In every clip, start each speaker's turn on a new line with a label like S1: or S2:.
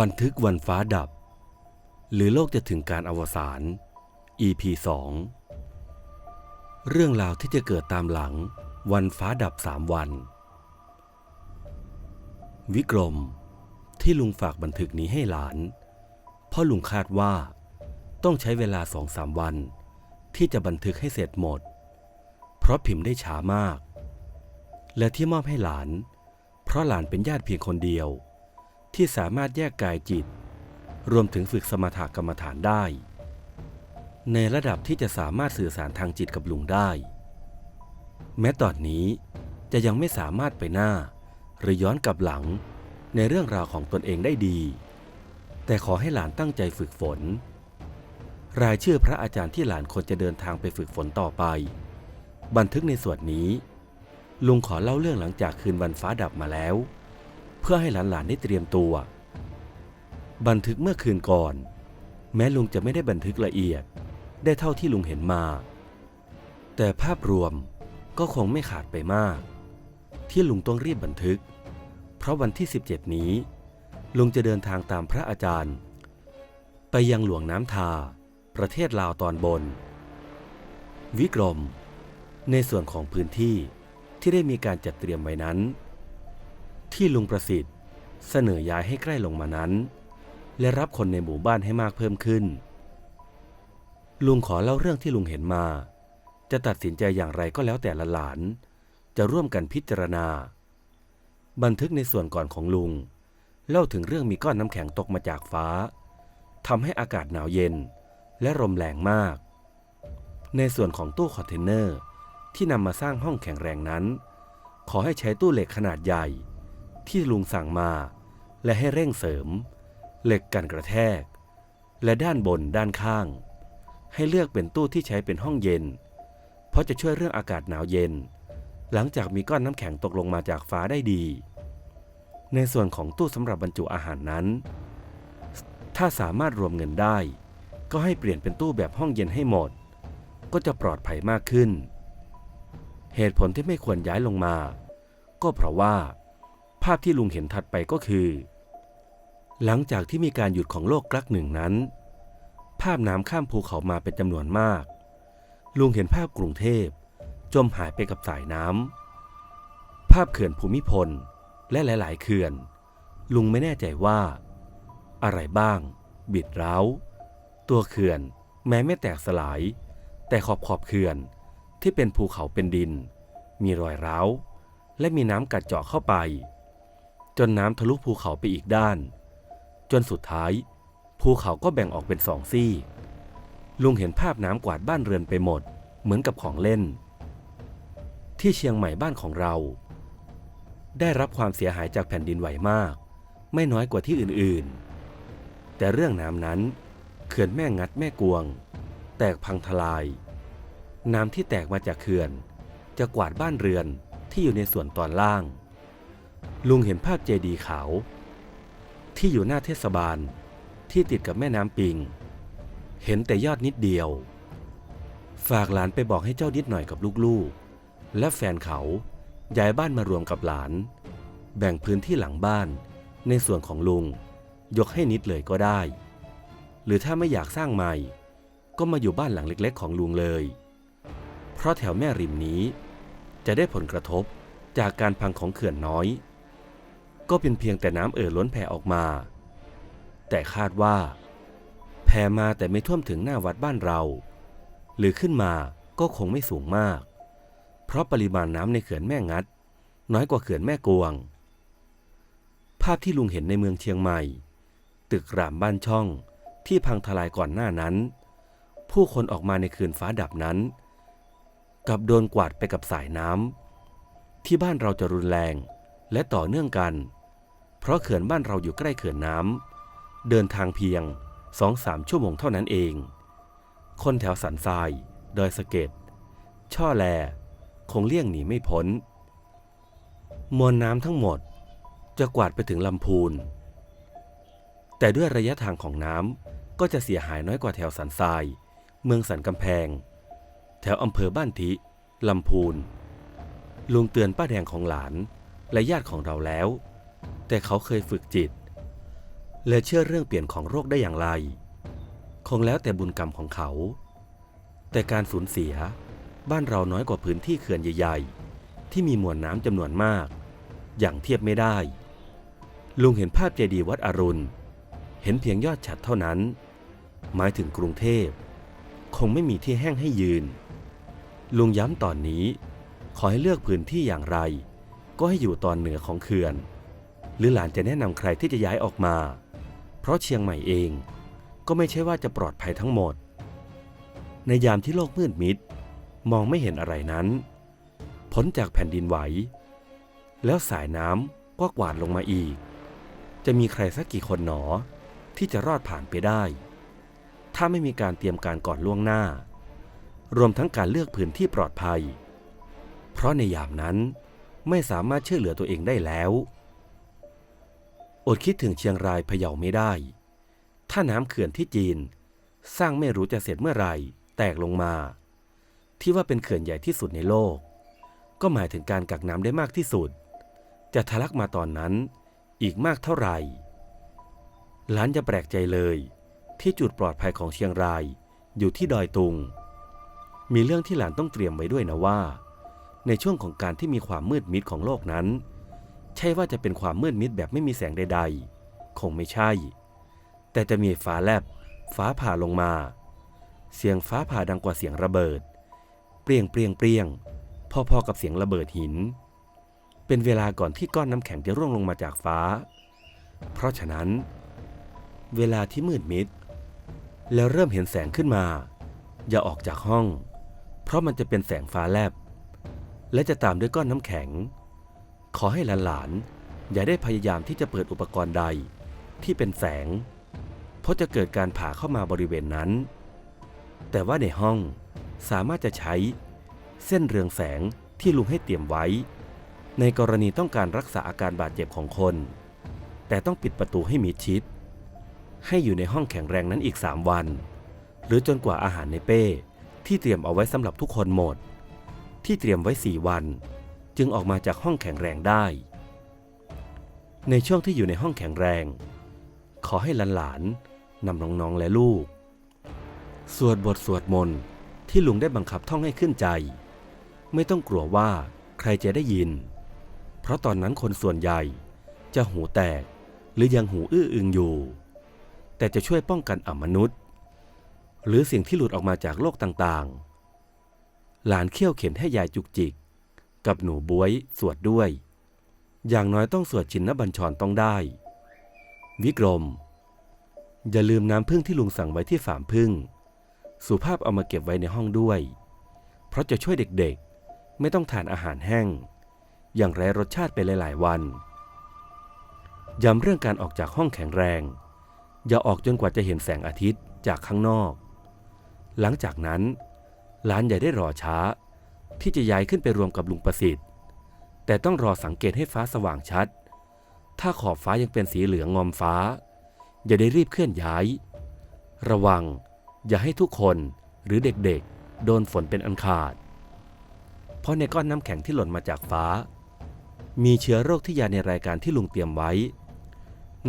S1: บันทึกวันฟ้าดับ หรือโลกจะถึงการอวสาน EP 2 เรื่องราวที่จะเกิดตามหลังวันฟ้าดับสามวัน วิกรมที่ลุงฝากบันทึกนี้ให้หลาน เพราะลุงคาดว่าต้องใช้เวลาสองสามวัน ที่จะบันทึกให้เสร็จหมด เพราะพิมพ์ได้ช้ามาก และที่มอบให้หลาน เพราะหลานเป็นญาติเพียงคนเดียว ที่สามารถแยกกายจิต รวมถึงฝึกสมถกรรมฐานได้ ในระดับที่จะสามารถสื่อสารทางจิตกับลุงได้ แม้ตอนนี้จะยังไม่สามารถไปหน้า หรือย้อนกลับหลังในเรื่องราวของตนเองได้ดี แต่ขอให้หลานตั้งใจฝึกฝน รายชื่อพระอาจารย์ที่หลานควรจะเดินทางไปฝึกฝนต่อไป บันทึกในส่วนนี้ ลุงขอเล่าเรื่องหลังจากคืนวันฟ้าดับมาแล้ว เพื่อให้หลานๆได้เตรียมตัว บันทึกเมื่อคืนก่อน แม้ลุงจะไม่ได้บันทึกละเอียด ได้เท่าที่ลุงเห็นมา แต่ภาพรวมก็คงไม่ขาดไปมาก ที่ลุงต้องรีบบันทึก เพราะวันที่ 17 นี้ ลุงจะเดินทางตามพระอาจารย์ ไปยังหลวงน้ำทา ประเทศลาวตอนบน วิกรม ในส่วนของพื้นที่ที่ได้มีการจัดเตรียมไว้นั้น ที่ลุงประสิทธิ์ เสนอย้ายให้ใกล้ลงมานั้น และรับคนในหมู่บ้านให้มากเพิ่มขึ้น ลุงขอเล่าเรื่องที่ลุงเห็นมา จะตัดสินใจอย่างไรก็แล้วแต่ละหลาน จะร่วมกันพิจารณา บันทึกในส่วนก่อนของลุง เล่าถึงเรื่องมีก้อนน้ำแข็งตกมาจากฟ้าทำให้อากาศหนาวเย็นและลมแรงมาก ในส่วนของตู้คอนเทนเนอร์ที่นำมาสร้างห้องแข็งแรงนั้น ขอให้ใช้ตู้เหล็กขนาดใหญ่ ที่ลุงสั่งมา และให้เร่งเสริม เหล็กกันกระแทก และด้านบนด้านข้าง ให้เลือกเป็นตู้ที่ใช้เป็นห้องเย็น เพราะจะช่วยเรื่องอากาศหนาวเย็น หลังจากมีก้อนน้ำแข็งตกลงมาจากฟ้าได้ดี ในส่วนของตู้สำหรับบรรจุอาหารนั้น ถ้าสามารถรวมเงินได้ ก็ให้เปลี่ยนเป็นตู้แบบห้องเย็นให้หมด ก็จะปลอดภัยมากขึ้น เหตุผลที่ไม่ควรย้ายลงมา ก็เพราะว่า ภาพที่ลุงเห็นถัดไปก็คือ หลังจากที่มีการหยุดของโลกกลักหนึ่งนั้น ภาพน้ำข้ามภูเขามาเป็นจำนวนมาก ลุงเห็นภาพกรุงเทพจมหายไปกับสายน้ำภาพเขื่อนภูมิพลและหลาย ๆ เขื่อน ลุงไม่แน่ใจว่า อะไรบ้าง บิดร้าวตัวเขื่อนแม้ไม่แตกสลาย แต่ขอบขอบเขื่อนที่เป็นภูเขาเป็นดิน มีรอยร้าว และมีน้ำกัดเจาะเข้าไป จนน้ำทะลุภูเขาไปอีกด้าน จนสุดท้าย ภูเขาก็แบ่งออกเป็นสองซี่ ลุงเห็นภาพน้ำกวาดบ้านเรือนไปหมด เหมือนกับของเล่น ที่เชียงใหม่บ้านของเรา ได้รับความเสียหายจากแผ่นดินไหวมาก ไม่น้อยกว่าที่อื่นๆ แต่เรื่องน้ำนั้นเขื่อนแม่งัดแม่กวง แตกพังทลาย น้ำที่แตกมาจากเขื่อน จะกวาดบ้านเรือนที่อยู่ในส่วนตอนล่าง ลุงเห็นภาพเจดีย์ขาว ที่อยู่หน้าเทศบาลที่ติดกับแม่น้ำปิง เห็นแต่ยอดนิดเดียว ฝากหลานไปบอกให้เจ้านิดหน่อยกับลูกๆ และแฟนเขาย้ายบ้านมารวมกับหลาน แบ่งพื้นที่หลังบ้านในส่วนของลุง ยกให้นิดเลยก็ได้ หรือถ้าไม่อยากสร้างใหม่ ก็มาอยู่บ้านหลังเล็ก ๆ ของลุงเลย เพราะแถวแม่ริมนี้ จะได้ผลกระทบจากการพังของเขื่อนน้อย ก็เป็นเพียงแต่น้ำเอ่อล้นแผ่ออกมา แต่คาดว่า แผ่มาแต่ไม่ท่วมถึงหน้าวัดบ้านเรา หรือขึ้นมาก็คงไม่สูงมาก เพราะปริมาณน้ำในเขื่อนแม่งัด น้อยกว่าเขื่อนแม่กวง ภาพที่ลุงเห็นในเมืองเชียงใหม่ ตึกรามบ้านช่องที่พังทลายก่อนหน้านั้น ผู้คนออกมาในคืนฟ้าดับนั้นกับโดนกวาดไปกับสายน้ำที่บ้านเราจะรุนแรงและต่อเนื่องกัน เพราะเขื่อนบ้านเราอยู่ใกล้เขื่อนน้ำเดินทางเพียงสองสามชั่วโมงเท่านั้นเอง คนแถวสันทราย ดอยสะเก็ด ช่อแล คงเลี่ยงหนีไม่พ้น มวลน้ำทั้งหมดจะกวาดไปถึงลำพูน แต่ด้วยระยะทางของน้ำก็จะเสียหายน้อยกว่าแถวสันทราย เมืองสันกำแพง แถวอำเภอบ้านทิลำพูนลุงเตือนป้าแดงของหลานและญาติของเราแล้ว แต่เขาเคยฝึกจิต และเชื่อเรื่องเปลี่ยนของโรคได้อย่างไร คงแล้วแต่บุญกรรมของเขา แต่การสูญเสียบ้านเราน้อยกว่าพื้นที่เขื่อนใหญ่ ๆ ที่มีมวลน้ำจำนวนมาก อย่างเทียบไม่ได้ ลุงเห็นภาพเจดีย์วัดอรุณ เห็นเพียงยอดฉัดเท่านั้น หมายถึงกรุงเทพ คงไม่มีที่แห้งให้ยืน ลุงย้ำตอนนี้ ขอให้เลือกพื้นที่อย่างไร ก็ให้อยู่ตอนเหนือของเขื่อน หรือหลานจะแนะนำใครที่จะย้ายออกมา เพราะเชียงใหม่เองก็ไม่ใช่ว่าจะปลอดภัยทั้งหมด ในยามที่โลกมืดมิด มองไม่เห็นอะไรนั้น พ้นจากแผ่นดินไหว แล้วสายน้ำก็กวาดลงมาอีก จะมีใครสักกี่คนหนอที่จะรอดผ่านไปได้ ถ้าไม่มีการเตรียมการก่อนล่วงหน้า รวมทั้งการเลือกพื้นที่ปลอดภัย เพราะในยามนั้นไม่สามารถช่วยเหลือตัวเองได้แล้ว อดคิดถึงเชียงรายพะเยาไม่ได้ ถ้าน้ำเขื่อนที่จีน สร้างไม่รู้จะเสร็จเมื่อไหร่แตกลงมา ที่ว่าเป็นเขื่อนใหญ่ที่สุดในโลก ก็หมายถึงการกักน้ำได้มากที่สุด จะทะลักมาตอนนั้นอีกมากเท่าไหร่หลานจะแปลกใจเลย ที่จุดปลอดภัยของเชียงรายอยู่ที่ดอยตุง มีเรื่องที่หลานต้องเตรียมไว้ด้วยนะว่า ในช่วงของการที่มีความมืดมิดของโลกนั้น ใช่ว่าจะเป็นความมืดมิดแบบไม่มีแสงใด ๆ คงไม่ใช่ แต่จะมีฟ้าแลบ ฟ้าผ่าลงมา เสียงฟ้าผ่าดังกว่าเสียงระเบิด เปรียงเปรียงเปรียงพอๆกับเสียงระเบิดหิน เป็นเวลาก่อนที่ก้อนน้ำแข็งจะร่วงลงมาจากฟ้า เพราะฉะนั้น เวลาที่มืดมิด แล้วเริ่มเห็นแสงขึ้นมา อย่าออกจากห้อง เพราะมันจะเป็นแสงฟ้าแลบ และจะตามด้วยก้อนน้ำแข็ง ขอให้หลานๆ อย่าได้พยายามที่จะเปิดอุปกรณ์ใดที่เป็นแสง เพราะจะเกิดการผ่าเข้ามาบริเวณนั้น แต่ว่าในห้องสามารถจะใช้เส้นเรืองแสงที่ลุงให้เตรียมไว้ ในกรณีต้องการรักษาอาการบาดเจ็บของคน แต่ต้องปิดประตูให้มิดชิด ให้อยู่ในห้องแข็งแรงนั้นอีก 3 วัน หรือจนกว่าอาหารในเป้ที่เตรียมเอาไว้สำหรับทุกคนหมด ที่เตรียมไว้ 4 วัน จึงออกมาจากห้องแข็งแรงได้ ในช่วงที่อยู่ในห้องแข็งแรง ขอให้หลานๆนำน้องๆและลูก สวดบทสวดมนต์ที่ลุงได้บังคับท่องให้ขึ้นใจ ไม่ต้องกลัวว่าใครจะได้ยิน เพราะตอนนั้นคนส่วนใหญ่จะหูแตกหรือยังหูอื้ออึงอยู่ แต่จะช่วยป้องกันอมนุษย์ หรือสิ่งที่หลุดออกมาจากโลกต่างๆ หลานเขี้ยวเข็นให้ยายจุกจิก กับหนูบวยสวดด้วย อย่างน้อยต้องสวดชินนบัญชรต้องได้ วิกรม อย่าลืมน้ำพึ่งที่ลุงสั่งไว้ที่ฝามพึ่ง สุภาพเอามาเก็บไว้ในห้องด้วย เพราะจะช่วยเด็กๆ ไม่ต้องทานอาหารแห้ง อย่างไรรสชาติไปหลายๆวัน ย้ำเรื่องการออกจากห้องแข็งแรง อย่าออกจนกว่าจะเห็นแสงอาทิตย์จากข้างนอก หลังจากนั้นหลานอย่าได้รอช้า ที่จะย้ายขึ้นไปรวมกับลุงประสิทธิ์ แต่ต้องรอสังเกตให้ฟ้าสว่างชัด ถ้าขอบฟ้ายังเป็นสีเหลืองงอมฟ้า อย่าได้รีบเคลื่อนย้าย ระวัง อย่าให้ทุกคนหรือเด็กๆ โดนฝนเป็นอันขาด เพราะในก้อนน้ำแข็งที่หล่นมาจากฟ้า มีเชื้อโรคที่ยาในรายการที่ลุงเตรียมไว้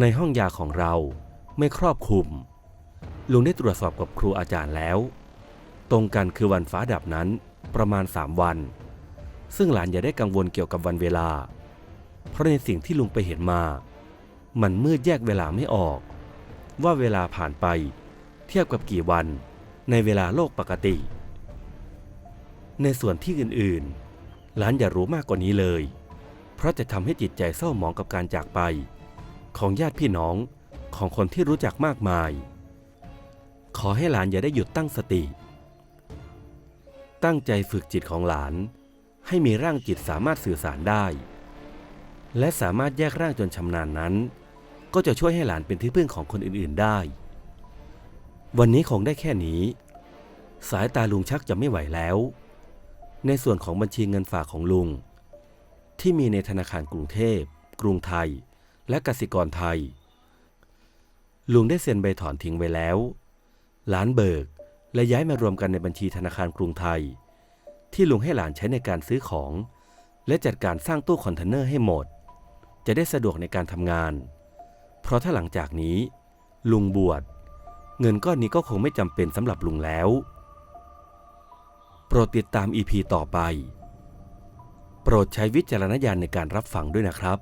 S1: ในห้องยาของเราไม่ครอบคลุม ลุงได้ตรวจสอบกับครูอาจารย์แล้ว ตรงกันคือวันฟ้าดับนั้น ประมาณ 3 วัน ซึ่งหลานอย่าได้กังวลเกี่ยวกับวันเวลา เพราะในสิ่งที่ลุงไปเห็นมา มันมืดแยกเวลาไม่ออก ว่าเวลาผ่านไป เทียบกับกี่วันในเวลาโลกปกติ ในส่วนที่อื่นๆ หลานอย่ารู้มากกว่านี้เลย เพราะจะทำให้จิตใจเศร้าหมองกับการจากไป ของญาติพี่น้องของคนที่รู้จักมากมาย ขอให้หลานอย่าได้หยุดตั้งสติ ตั้งใจฝึกจิตของหลาน ให้มีร่างจิตสามารถสื่อสารได้ และสามารถแยกร่างจนชำนาญนั้น ก็จะช่วยให้หลานเป็นที่พึ่งของคนอื่นๆได้ วันนี้คงได้แค่นี้ สายตาลุงชักจะไม่ไหวแล้ว ในส่วนของบัญชีเงินฝากของลุง ที่มีในธนาคารกรุงเทพ กรุงไทย และกสิกรไทย ลุงได้เซ็นใบถอนทิ้งไว้แล้ว หลานเบิก และย้ายมารวมกันในบัญชีธนาคารกรุงไทย ที่ลุงให้หลานใช้ในการซื้อของ และจัดการสร้างตู้คอนเทนเนอร์ให้หมด จะได้สะดวกในการทำงาน เพราะถ้าหลังจากนี้ ลุงบวชเงินก้อนนี้ก็คงไม่จำเป็นสำหรับลุงแล้ว โปรดติดตามอีพีต่อไป โปรดใช้วิจารณญาณในการรับฟังด้วยนะครับ